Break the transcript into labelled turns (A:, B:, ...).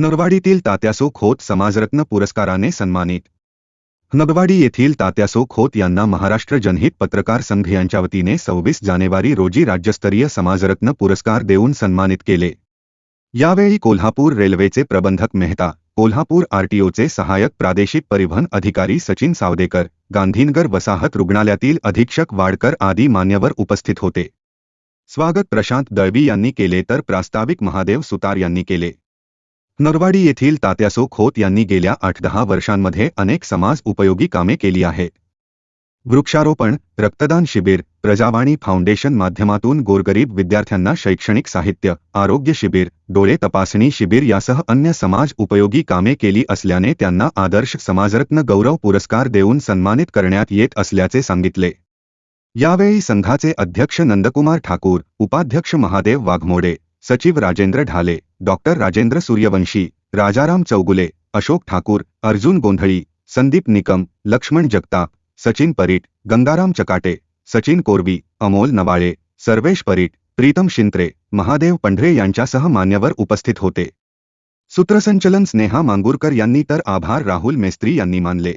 A: नरवाडीतील तात्यासो खोत समाजरत्न पुरस्काराने सन्मानित. नगवाडी येथील तात्यासो खोत यांना महाराष्ट्र जनहित पत्रकार संघ यांच्या वतीने सव्वीस जानेवारी रोजी राज्यस्तरीय समाजरत्न पुरस्कार देऊन सन्मानित केले. यावेळी कोल्हापूर रेल्वेचे प्रबंधक मेहता, कोल्हापूर आरटीओचे सहाय्यक प्रादेशिक परिवहन अधिकारी सचिन सावदेकर, गांधीनगर वसाहत रुग्णालयातील अधीक्षक वाडकर आदी मान्यवर उपस्थित होते. स्वागत प्रशांत दळवी यांनी केले तर प्रास्ताविक महादेव सुतार यांनी केले. नरवाडी येथील तात्यासो खोत यांनी गेल्या आठ दहा वर्षांमध्ये अनेक समाज उपयोगी कामे केली आहेत वृक्षारोपण रक्तदान शिबिर प्रजावाणी फाउंडेशन माध्यमातून गोरगरीब विद्यार्थ्यांना शैक्षणिक साहित्य आरोग्य शिबिर डोळे तपासणी शिबिर यासह अन्य समाज उपयोगी कामे केली असल्याने त्यांना आदर्श समाजरत्न गौरव पुरस्कार देऊन सन्मानित करण्यात येत असल्याचे सांगितले. यावेळी संघाचे अध्यक्ष नंदकुमार ठाकूर उपाध्यक्ष महादेव वाघमोडे सचिव राजेंद्र ढाले डॉक्टर राजेंद्र सूर्यवंशी राजाराम चौगुले अशोक ठाकूर अर्जुन गोंधळी संदीप निकम लक्ष्मण जगताप सचिन परीट गंगाराम चकाटे सचिन कोरवी अमोल नवाळे सर्वेश परीट प्रीतम शिंत्रे महादेव पंढरे यांच्यासह मान्यवर उपस्थित होते. सूत्रसंचलन स्नेहा मांगूरकर यांनी तर आभार राहुल मेस्त्री यांनी मानले.